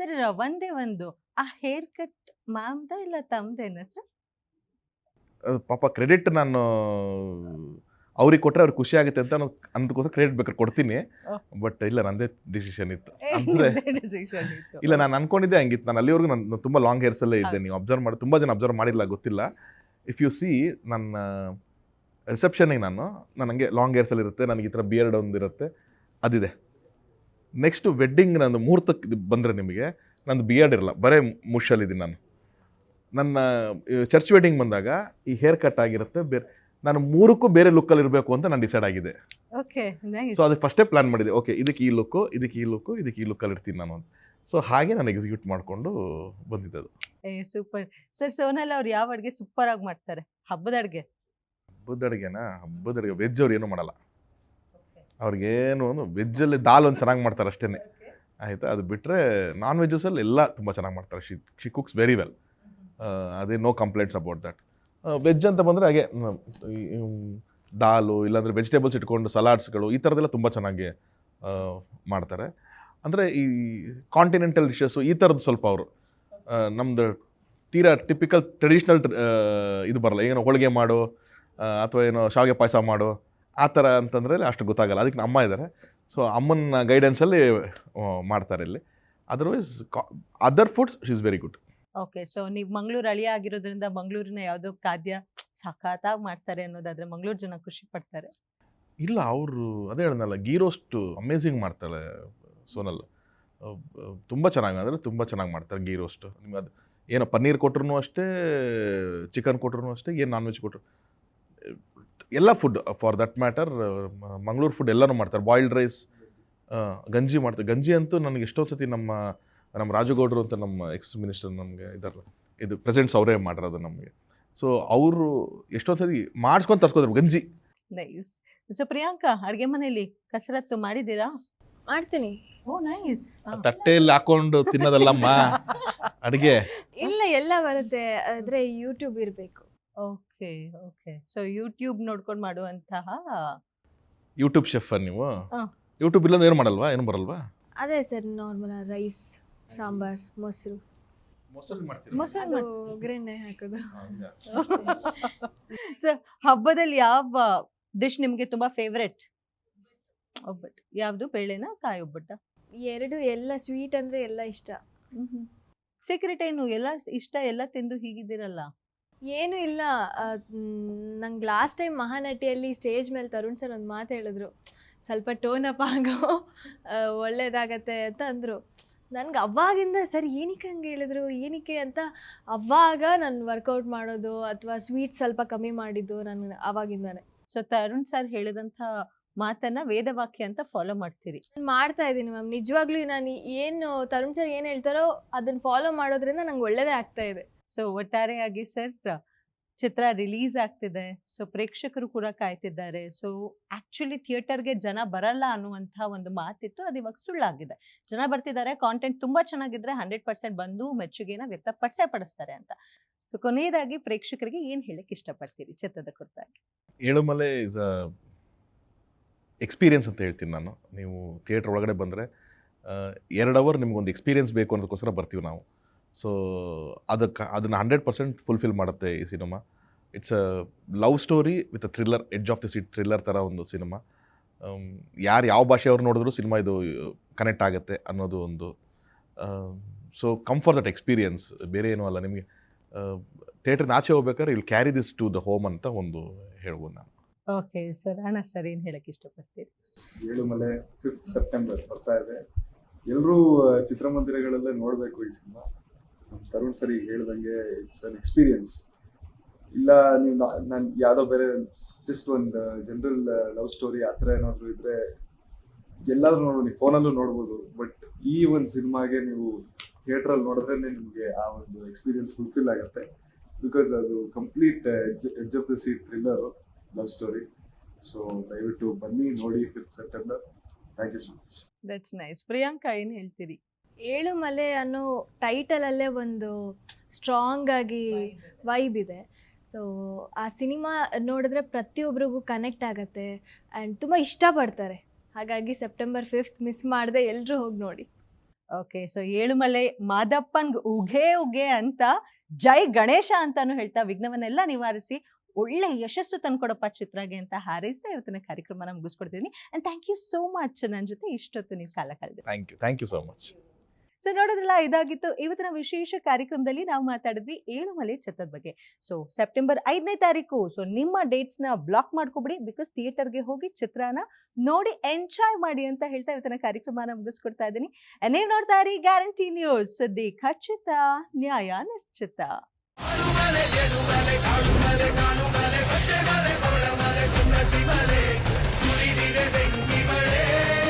Sir ಒಂದೇ ಒಂದು ಆ ಹೇರ್ ಕಟ್ ಮ್ಯಾಮ್ದ ಇಲ್ಲ ತಮ್ದೇನ ಸರ್ ಪಾಪ ಕ್ರೆಡಿಟ್ ನಾನು ಅವ್ರಿಗೆ ಕೊಟ್ಟರೆ ಅವ್ರಿಗೆ ಖುಷಿ ಆಗುತ್ತೆ ಅಂತ ನಾನು ಅಂದಕ್ಕೋಸ್ಕರ ಕ್ರೆಡಿಟ್ ಬೇಕಾದ್ರೆ ಕೊಡ್ತೀನಿ. ಬಟ್ ಇಲ್ಲ ನಂದೇ ಡಿಸಿಷನ್ ಇತ್ತು. ಅಂದ್ರೆ ಇಲ್ಲ ನಾನು ಅನ್ಕೊಂಡಿದ್ದೆ ಹಂಗಿತ್ತು. ನಾನು ಅಲ್ಲಿವರೆಗೂ ನಾನು ತುಂಬ ಲಾಂಗ್ ಹೇರ್ಸಲ್ಲೇ ಇದ್ದೆ. ನೀವು ಅಬ್ಸರ್ವ್ ಮಾಡಿ ತುಂಬ ಜನ ಅಬ್ಸರ್ವ್ ಮಾಡಿಲ್ಲ ಗೊತ್ತಿಲ್ಲ. ಇಫ್ ಯು ಸಿ ನನ್ನ ರಿಸೆಪ್ಷನಿಗೆ ನಾನು ನನಗೆ ಲಾಂಗ್ ಹೇರ್ಸಲ್ಲಿ ಇರುತ್ತೆ ನನಗೆ ಈ ಥರ ಬಿಯರ್ಡ್ ಒಂದು ಇರುತ್ತೆ ಅದಿದೆ. ನೆಕ್ಸ್ಟ್ ವೆಡ್ಡಿಂಗ್ ನಂದು ಮುಹೂರ್ತಕ್ಕೆ ಬಂದರೆ ನಿಮಗೆ ನಂದು ಬಿಯರ್ಡ್ ಇರಲ್ಲ ಬರೇ ಮುಷಲ್ಲಿದ್ದೀನಿ ನಾನು. ನನ್ನ ಚರ್ಚ್ ವೆಡ್ಡಿಂಗ್ ಬಂದಾಗ ಈ ಹೇರ್ ಕಟ್ ಆಗಿರುತ್ತೆ ಬೇರೆ ನಾನು ಮೂರಕ್ಕೂ ಬೇರೆ ಲುಕ್ಕಲ್ಲಿ ಇರಬೇಕು ಅಂತ ನಾನು ಡಿಸೈಡ್ ಆಗಿದೆ. ಓಕೆ ಸೊ ಅದಕ್ಕೆ ಫಸ್ಟೇ ಪ್ಲಾನ್ ಮಾಡಿದೆ. ಓಕೆ ಇದಕ್ಕೆ ಈ ಲುಕ್ಕು ಇದಕ್ಕೆ ಈ ಲುಕ್ಕು ಇದಕ್ಕೆ ಈ ಲುಕ್ಕಲ್ಲಿ ಇರ್ತೀನಿ ನಾನು ಅಂತ. ಸೊ ಹಾಗೆ ನಾನು ಎಕ್ಸಿಕ್ಯೂಟ್ ಮಾಡಿಕೊಂಡು ಬಂದಿದ್ದದು. ಅದು ಏ ಸೂಪರ್ ಸರ್ ಸೋನಲ್ ಅವ್ರು ಯಾವ ಅಡುಗೆ ಸೂಪರ್ ಆಗಿ ಮಾಡ್ತಾರೆ? ಹಬ್ಬದ ಅಡುಗೆ? ಹಬ್ಬದ ಅಡುಗೆನಾ? ಹಬ್ಬದ ಅಡುಗೆ ವೆಜ್ ಅವ್ರು ಏನೂ ಮಾಡಲ್ಲ. ಅವ್ರಿಗೇನು ಒಂದು ವೆಜ್ಜಲ್ಲಿ ದಾಲ್ ಒಂದು ಚೆನ್ನಾಗಿ ಮಾಡ್ತಾರೆ ಅಷ್ಟೇ ಆಯಿತಾ? ಅದು ಬಿಟ್ಟರೆ ನಾನ್ ವೆಜ್ಜಸಲ್ಲಿ ಎಲ್ಲ ತುಂಬ ಚೆನ್ನಾಗಿ ಮಾಡ್ತಾರೆ. She she cooks very well ಅದೇ no complaints about that veg ಅಂತ ಬಂದರೆ ಹಾಗೆ ದಾಲು, ಇಲ್ಲಾಂದರೆ ವೆಜಿಟೇಬಲ್ಸ್ ಇಟ್ಕೊಂಡು ಸಲಾಡ್ಸ್ಗಳು ಈ ಥರದ್ದೆಲ್ಲ ತುಂಬ ಚೆನ್ನಾಗಿ ಮಾಡ್ತಾರೆ. ಅಂದರೆ ಈ ಕಾಂಟಿನೆಂಟಲ್ ಡಿಶಸ್ಸು ಈ ಥರದ್ದು ಸ್ವಲ್ಪ ಅವರು ನಮ್ಮದು ತೀರಾ ಟಿಪಿಕಲ್ ಟ್ರೆಡಿಷ್ನಲ್ ಇದು ಬರಲ್ಲ. ಏನೋ ಹೋಳಿಗೆ ಮಾಡು ಅಥವಾ ಏನೋ ಶಾವಿಗೆ ಪಾಯಸ ಮಾಡು ಆ ಥರ ಅಂತಂದರೆ ಅಷ್ಟು ಗೊತ್ತಾಗಲ್ಲ. ಅದಕ್ಕೆ ನಮ್ಮ ಅಮ್ಮ ಇದ್ದಾರೆ. ಸೊ ಅಮ್ಮನ ಗೈಡೆನ್ಸಲ್ಲಿ ಮಾಡ್ತಾರೆ ಇಲ್ಲಿ. Otherwise other foods she is very good okay so ನೀವು ಮಂಗಳೂರು ಅಳಿಯ ಆಗಿರೋದ್ರಿಂದ ಮಂಗಳೂರಿನ ಯಾವುದೋ ಖಾದ್ಯ ಸಖತ್ತಾಗಿ ಮಾಡ್ತಾರೆ ಅನ್ನೋದಾದರೆ ಮಂಗಳೂರು ಜನ ಖುಷಿ ಪಡ್ತಾರೆ. ಇಲ್ಲ ಅವರು ಅದೇ ಹೇಳ್ದಲ್ಲ ಗೀ ರೋಸ್ಟ್ ಅಮೇಝಿಂಗ್ ಮಾಡ್ತಾಳೆ ಸೋನಲ್. ತುಂಬ ಚೆನ್ನಾಗಿ ಅಂದರೆ ತುಂಬ ಚೆನ್ನಾಗಿ ಮಾಡ್ತಾರೆ ಗೀ ರೋಸ್ಟ್ ನಿಮ್ಗೆ ಅದು ಏನೋ ಪನ್ನೀರ್ ಕೊಟ್ರು ಅಷ್ಟೇ ಚಿಕನ್ ಕೊಟ್ರು ಅಷ್ಟೇ ಏನು ನಾನ್ ವೆಜ್ ಕೊಟ್ಟರು ಎಲ್ಲ food for that matter Mangaluru food ಎಲ್ಲನೂ ಮಾಡ್ತಾರೆ. ಬಾಯ್ಲ್ಡ್ ರೈಸ್ ಗಂಜಿ ಮಾಡ್ತಾರೆ. ಗಂಜಿ ಅಂತೂ ನನಗೆ ಎಷ್ಟೋ ಸತಿ ನಮ್ಮ ನಮ್ಮ ರಾಜಗೌಡರು ಅಂತ ನಮ್ಮ ಎಕ್ಸ್ ಮಿನಿಸ್ಟರ್ ನಮಗೆ ಇದರ ಇದು ಪ್ರೆಸೆಂಟ್ಸ್ ಅವರೇ ಮಾಡಿರೋದು ನಮಗೆ. ಸೊ ಅವರು ಎಷ್ಟೋ ಸತಿ ಮಾಡಿಸ್ಕೊಂಡು ತರ್ಸ್ಕೊತಾರೆ ಗಂಜಿ. ನೈಸ್ ಸೊ ಪ್ರಿಯಾಂಕಾ ಅಡುಗೆ ಮನೆಯಲ್ಲಿ ಕಸರತ್ತು ಮಾಡಿದ್ದೀರಾ? ಮಾಡ್ತೀನಿ. ಓ ನೈಸ್ ತಟ್ಟೆಯಲ್ಲಿ ಹಾಕೊಂಡು ತಿನ್ನೋದಲ್ಲಮ್ಮ? ಅಡುಗೆ? ಇಲ್ಲ ಎಲ್ಲ ಬರುತ್ತೆ. ಆದರೆ ಯೂಟ್ಯೂಬ್ ಇರಬೇಕು. Okay okay. ಸೊ ಯೂಟ್ಯೂಬ್ ನೋಡ್ಕೊಂಡು ಮಾಡುವಂತಹ ಯೂಟ್ಯೂಬ್ ಶೆಫ್ ನೀವು. ಯೂಟ್ಯೂಬ್ ಇಲ್ಲಂದ್ರೆ ಏನು ಮಾಡಲ್ವಾ? ಏನು ಬರಲ್ವಾ? ಅದೇ ಸರ್ ನಾರ್ಮಲ್ ರೈಸ್ ಸಾಂಬಾರ್ ಮೊಸರು. ಮೊಸರು ಅದು ಒಗ್ಗರಣೆ ಹಾಕೋದು. ಸೊ ಹಬ್ಬದಲ್ಲಿ ಯಾವ ಡಿಶ್ ನಿಮಗೆ ತುಂಬಾ ಫೇವ್ರೆಟ್ ಒಬ್ಬಟ್ಟು. ಯಾವುದು? ಬೇಳೆನ? ಕಾಯಿ ಒಬ್ಬಟ್ಟ? ಎರಡು ಎಲ್ಲ ಸ್ವೀಟ್ ಅಂದ್ರೆ ಎಲ್ಲ ಇಷ್ಟ. ಸೀಕ್ರೆಟ್ ಏನು? ಎಲ್ಲ ಇಷ್ಟ? ಎಲ್ಲ ತಿಂದು ಹೀಗಿದ್ದೀರಲ್ಲ? ಏನು ಇಲ್ಲ. ನಂಗೆ ಲಾಸ್ಟ್ ಟೈಮ್ ಮಹಾನಟಿಯಲ್ಲಿ ಸ್ಟೇಜ್ ಮೇಲೆ ತರುಣ್ ಸರ್ ಒಂದು ಮಾತು ಹೇಳಿದ್ರು. ಸ್ವಲ್ಪ ಟೋನ್ ಅಪ್ ಆಗೋ ಒಳ್ಳೇದಾಗತ್ತೆ ಅಂತ ಅಂದರು. ನನಗೆ ಅವಾಗಿಂದ ಸರ್ ಏನಕ್ಕೆ ಹಂಗೆ ಹೇಳಿದ್ರು ಏನಕ್ಕೆ ಅಂತ ಅವಾಗ ನಾನು ವರ್ಕೌಟ್ ಮಾಡೋದು ಅಥವಾ ಸ್ವೀಟ್ ಸ್ವಲ್ಪ ಕಮ್ಮಿ ಮಾಡಿದ್ದು ನಾನು ಅವಾಗಿಂದಾನೆ. ಸೊ ತರುಣ್ ಸರ್ ಹೇಳಿದಂಥ ಮಾತನ್ನ ವೇದವಾಕ್ಯ ಅಂತ ಫಾಲೋ ಮಾಡ್ತೀರಿ. ನಾನ್ ಮಾಡ್ತಾ ಇದ್ದೀನಿ ಮ್ಯಾಮ್ ನಿಜವಾಗ್ಲೂ ನಾನು ಏನು ತರುಣ್ ಸರ್ ಏನು ಹೇಳ್ತಾರೋ ಅದನ್ನ ಫಾಲೋ ಮಾಡೋದ್ರಿಂದ ನಂಗೆ ಒಳ್ಳೇದೇ ಆಗ್ತಾ ಇದೆ. ಸೊ ಒಟ್ಟಾರೆಯಾಗಿ ಸರ್ ಚಿತ್ರ ರಿಲೀಸ್ ಆಗ್ತಿದೆ. ಸೊ ಪ್ರೇಕ್ಷಕರು ಕೂಡ ಕಾಯ್ತಿದ್ದಾರೆ. ಸೊ ಆಕ್ಚುಲಿ ಥಿಯೇಟರ್ಗೆ ಜನ ಬರಲ್ಲ ಅನ್ನುವಂಥ ಒಂದು ಮಾತಿತ್ತು. ಅದು ಇವಾಗ ಸುಳ್ಳಾಗಿದೆ. ಜನ ಬರ್ತಿದ್ದಾರೆ ಕಾಂಟೆಂಟ್ ತುಂಬಾ ಚೆನ್ನಾಗಿದ್ರೆ ಹಂಡ್ರೆಡ್ ಪರ್ಸೆಂಟ್ ಬಂದು ಮೆಚ್ಚುಗೆನ ವ್ಯಕ್ತಪಡಿಸೇ ಪಡಿಸ್ತಾರೆ ಅಂತ. ಸೊ ಕೊನೆಯದಾಗಿ ಪ್ರೇಕ್ಷಕರಿಗೆ ಏನು ಹೇಳಕ್ ಇಷ್ಟಪಡ್ತೀರಿ ಚಿತ್ರದ ಕುರಿತಾಗಿ? ಏಳುಮಲೆ ಇಸ್ ಅ ಎಕ್ಸ್ಪೀರಿಯನ್ಸ್ ಅಂತ ಹೇಳ್ತೀನಿ ನಾನು. ನೀವು ಥಿಯೇಟ್ರ್ ಒಳಗಡೆ ಬಂದರೆ ಎರಡು ಅವರ್ ನಿಮಗೊಂದು ಎಕ್ಸ್ಪೀರಿಯನ್ಸ್ ಬೇಕು ಅನ್ನೋದಕ್ಕೋಸ್ಕರ ಬರ್ತೀವಿ ನಾವು. ಸೊ ಅದಕ್ಕೆ ಅದನ್ನು ಹಂಡ್ರೆಡ್ ಪರ್ಸೆಂಟ್ ಫುಲ್ಫಿಲ್ ಮಾಡುತ್ತೆ ಈ cinema. It's a love story with a thriller edge of the seat thriller ಥರ ಒಂದು ಸಿನಿಮಾ. ಯಾರು ಯಾವ ಭಾಷೆಯವ್ರು ನೋಡಿದ್ರು ಸಿನಿಮಾ ಇದು ಕನೆಕ್ಟ್ ಆಗುತ್ತೆ ಅನ್ನೋದು ಒಂದು so come for that experience ಬೇರೆ ಏನೂ ಅಲ್ಲ ನಿಮಗೆ. ಥಿಯೇಟ್ರಿಂದ ಆಚೆ ಹೋಗ್ಬೇಕಾದ್ರೆ ಇಲ್ಲಿ carry this to the home ಅಂತ ಒಂದು ಹೇಳ್ಬೋದು ನಾನು. ಓಕೆ ಸರ್ ಅಣ್ಣ ಸರ್ ಏನು ಹೇಳಕ್ಕೆ ಇಷ್ಟಪಡ್ತೀರಿ? ಏಳುಮಲೆ ಫಿಫ್ತ್ ಸೆಪ್ಟೆಂಬರ್ ಬರ್ತಾ ಇದೆ. ಎಲ್ಲರೂ ಚಿತ್ರಮಂದಿರಗಳಲ್ಲೇ ನೋಡಬೇಕು ಈ ಸಿನಿಮಾ. ತರುಣ್ ಸರಿ ಹೇಳ್ದಂಗೆ ಇಟ್ಸ್ ಅನ್ ಎಕ್ಸ್ಪೀರಿಯನ್ಸ್ ಇಲ್ಲ, ನೀವು ನಾನು ಯಾವುದೋ ಬೇರೆ ಜಸ್ಟ್ ಒಂದು ಜನರಲ್ ಲವ್ ಸ್ಟೋರಿ ಆ ಥರ ಏನಾದರೂ ಇದ್ರೆ ಎಲ್ಲಾದ್ರೂ ನೋಡಿ, ನೀವು ಫೋನಲ್ಲೂ ನೋಡ್ಬೋದು. ಬಟ್ ಈ ಒಂದು ಸಿನಿಮಾಗೆ ನೀವು ಥಿಯೇಟ್ರಲ್ಲಿ ನೋಡಿದ್ರೆ ನಿಮಗೆ ಆ ಒಂದು ಎಕ್ಸ್ಪೀರಿಯನ್ಸ್ ಫುಲ್ಫಿಲ್ ಆಗುತ್ತೆ. ಬಿಕಾಸ್ ಅದು complete edge of the seat thriller love story so ದಯವಿಟ್ಟು ಬನ್ನಿ, ನೋಡಿ fifth September thank you so much that's nice Priyanka, ಏನು ಹೇಳ್ತೀರಿ? ಏಳು ಮಲೆ ಅನ್ನೋ ಟೈಟಲಲ್ಲೇ ಒಂದು ಸ್ಟ್ರಾಂಗ್ ಆಗಿ ವೈಬ್ ಇದೆ. ಸೊ ಆ ಸಿನಿಮಾ ನೋಡಿದ್ರೆ ಪ್ರತಿಯೊಬ್ಬರಿಗೂ ಕನೆಕ್ಟ್ ಆಗುತ್ತೆ ಆ್ಯಂಡ್ ತುಂಬ ಇಷ್ಟಪಡ್ತಾರೆ. ಹಾಗಾಗಿ ಸೆಪ್ಟೆಂಬರ್ ಫಿಫ್ತ್ ಮಿಸ್ ಮಾಡದೆ ಎಲ್ಲರೂ ಹೋಗಿ ನೋಡಿ. ಓಕೆ ಸೊ ಏಳುಮಲೆ ಮಾದಪ್ಪನ್ ಉಗೆ ಉಗೆ ಅಂತ ಜೈ ಗಣೇಶ ಅಂತಾನು ಹೇಳ್ತಾ ವಿಘ್ನವನ್ನೆಲ್ಲ ನಿವಾರಿಸಿ ಒಳ್ಳೆ ಯಶಸ್ಸು ತಂದ್ಕೊಡಪ್ಪ ಚಿತ್ರಗೆ ಅಂತ ಹಾರೈಸ್ತಾ ಇವತ್ತಿನ ಕಾರ್ಯಕ್ರಮನ ಮುಗಿಸ್ಕೊಡ್ತೀನಿ. And thank you so much ನನ್ನ ಜೊತೆ ಇಷ್ಟೊತ್ತು ನೀವು ಕಾಲ ಕಳೆದ್ರಿ thank you thank you so much so, ನೋಡೋದ್ರಲ್ಲ ಇದಾಗಿತ್ತು. ಇವತ್ತಿನ ವಿಶೇಷ ಕಾರ್ಯಕ್ರಮದಲ್ಲಿ ನಾವು ಮಾತಾಡಿದ್ವಿ ಏಳುಮಲೆ ಛತ್ರದ ಬಗ್ಗೆ. ಸೊ, ಸೆಪ್ಟೆಂಬರ್ ಐದನೇ ತಾರೀಕು. ಸೊ, ನಿಮ್ಮ ಡೇಟ್ಸ್ನ ಬ್ಲಾಕ್ ಮಾಡ್ಕೊಬಿಡಿ. ಬಿಕಾಸ್ ಥಿಯೇಟರ್ಗೆ ಹೋಗಿ ಚಿತ್ರಾನ ನೋಡಿ ಎಂಜಾಯ್ ಮಾಡಿ ಅಂತ ಹೇಳ್ತಾ ಇವತ್ತಿನ ಕಾರ್ಯಕ್ರಮನ ಮುಗಿಸ್ಕೊಡ್ತಾ ಇದ್ದೀನಿ. ನೀವು ನೋಡ್ತಾ ಇರಿ ಗ್ಯಾರಂಟಿ ನ್ಯೂಸ್. ಸುದ್ದಿ ಖಚಿತ, ನ್ಯಾಯ ನಿಶ್ಚಿತ. ಸುರಿದಿದೆ ಬೆಂಕಿ ಮಳೆ.